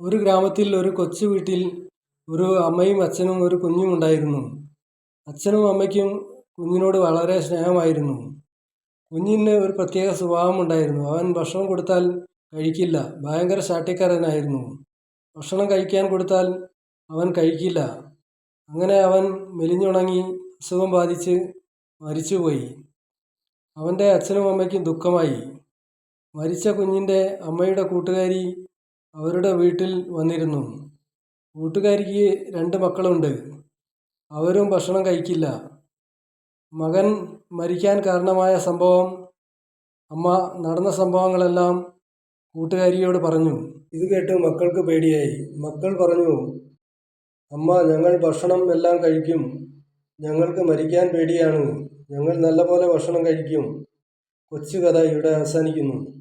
ഒരു ഗ്രാമത്തിൽ ഒരു കൊച്ചു വീട്ടിൽ ഒരു അമ്മയും അച്ഛനും ഒരു കുഞ്ഞും ഉണ്ടായിരുന്നു. അച്ഛനും അമ്മയ്ക്കും കുഞ്ഞിനോട് വളരെ സ്നേഹമായിരുന്നു. കുഞ്ഞിന് ഒരു പ്രത്യേക സ്വഭാവമുണ്ടായിരുന്നു അവൻ ഭക്ഷണം കൊടുത്താൽ കഴിക്കില്ല. ഭയങ്കര ശാട്ടിക്കാരനായിരുന്നു ഭക്ഷണം കഴിക്കാൻ കൊടുത്താൽ അവൻ കഴിക്കില്ല. അങ്ങനെ അവൻ മെലിഞ്ഞുണങ്ങി അസുഖം ബാധിച്ച് മരിച്ചുപോയി. അവന്റെ അച്ഛനും അമ്മയ്ക്കും ദുഃഖമായി. മരിച്ച കുഞ്ഞിന്റെ അമ്മയുടെ കൂട്ടുകാരി അവരുടെ വീട്ടിൽ വന്നിരുന്നു. കൂട്ടുകാരിക്ക് രണ്ട് മക്കളുണ്ട്. അവരും ഭക്ഷണം കഴിക്കില്ല. മകൻ മരിക്കാൻ കാരണമായ സംഭവം അമ്മ നടന്ന സംഭവങ്ങളെല്ലാം കൂട്ടുകാരിയോട് പറഞ്ഞു. ഇത് കേട്ട് മക്കൾക്ക് പേടിയായി. മക്കൾ പറഞ്ഞു അമ്മ ഞങ്ങൾ ഭക്ഷണം എല്ലാം കഴിക്കും. ഞങ്ങൾക്ക് മരിക്കാൻ പേടിയാണ്. ഞങ്ങൾ നല്ലപോലെ ഭക്ഷണം കഴിക്കും. കൊച്ചു കഥ ഇവിടെ അവസാനിക്കുന്നു.